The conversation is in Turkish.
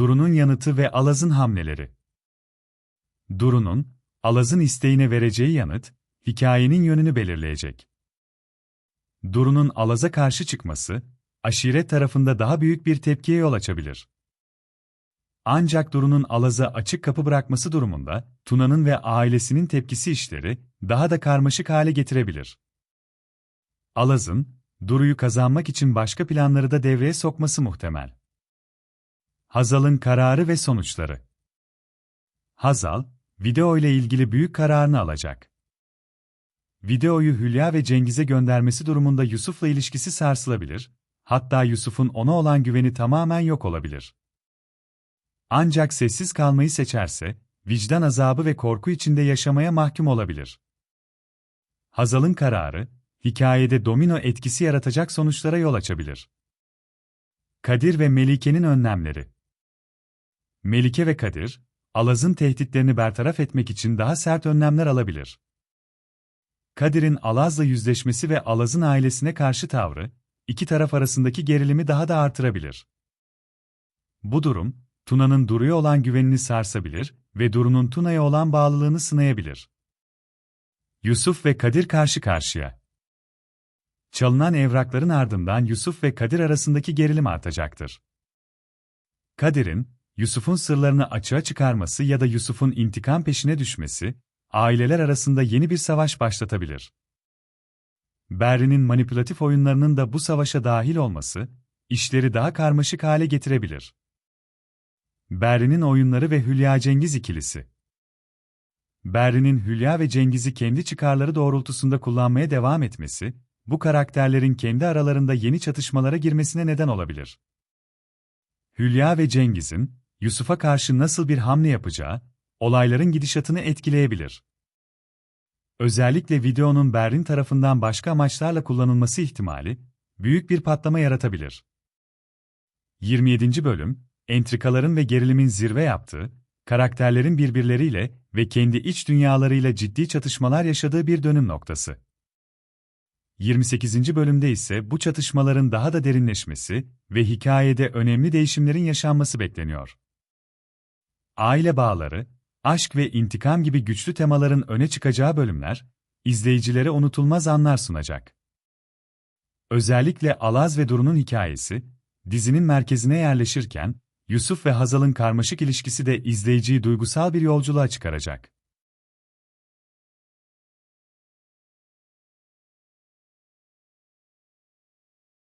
Duru'nun yanıtı ve Alaz'ın hamleleri. Duru'nun, Alaz'ın isteğine vereceği yanıt, hikayenin yönünü belirleyecek. Duru'nun Alaz'a karşı çıkması, aşiret tarafında daha büyük bir tepkiye yol açabilir. Ancak Duru'nun Alaz'a açık kapı bırakması durumunda, Tuna'nın ve ailesinin tepkisi işleri, daha da karmaşık hale getirebilir. Alaz'ın, Duru'yu kazanmak için başka planları da devreye sokması muhtemel. Hazal'ın kararı ve sonuçları Hazal, video ile ilgili büyük kararını alacak. Videoyu Hülya ve Cengiz'e göndermesi durumunda Yusuf'la ilişkisi sarsılabilir, hatta Yusuf'un ona olan güveni tamamen yok olabilir. Ancak sessiz kalmayı seçerse, vicdan azabı ve korku içinde yaşamaya mahkum olabilir. Hazal'ın kararı, hikayede domino etkisi yaratacak sonuçlara yol açabilir. Kadir ve Melike'nin önlemleri Melike ve Kadir, Alaz'ın tehditlerini bertaraf etmek için daha sert önlemler alabilir. Kadir'in Alaz'la yüzleşmesi ve Alaz'ın ailesine karşı tavrı, iki taraf arasındaki gerilimi daha da artırabilir. Bu durum, Tuna'nın Duru'ya olan güvenini sarsabilir ve Duru'nun Tuna'ya olan bağlılığını sınayabilir. Yusuf ve Kadir karşı karşıya. Çalınan evrakların ardından Yusuf ve Kadir arasındaki gerilim artacaktır. Kadir'in, Yusuf'un sırlarını açığa çıkarması ya da Yusuf'un intikam peşine düşmesi, aileler arasında yeni bir savaş başlatabilir. Berrin'in manipülatif oyunlarının da bu savaşa dahil olması, işleri daha karmaşık hale getirebilir. Berrin'in oyunları ve Hülya Cengiz ikilisi. Berrin'in Hülya ve Cengiz'i kendi çıkarları doğrultusunda kullanmaya devam etmesi, bu karakterlerin kendi aralarında yeni çatışmalara girmesine neden olabilir. Hülya ve Cengiz'in, Yusuf'a karşı nasıl bir hamle yapacağı, olayların gidişatını etkileyebilir. Özellikle videonun Berrin tarafından başka amaçlarla kullanılması ihtimali, büyük bir patlama yaratabilir. 27. Bölüm, entrikaların ve gerilimin zirve yaptığı, karakterlerin birbirleriyle ve kendi iç dünyalarıyla ciddi çatışmalar yaşadığı bir dönüm noktası. 28. bölümde ise bu çatışmaların daha da derinleşmesi ve hikayede önemli değişimlerin yaşanması bekleniyor. Aile bağları, aşk ve intikam gibi güçlü temaların öne çıkacağı bölümler, izleyicilere unutulmaz anlar sunacak. Özellikle Alaz ve Duru'nun hikayesi, dizinin merkezine yerleşirken, Yusuf ve Hazal'ın karmaşık ilişkisi de izleyiciyi duygusal bir yolculuğa çıkaracak.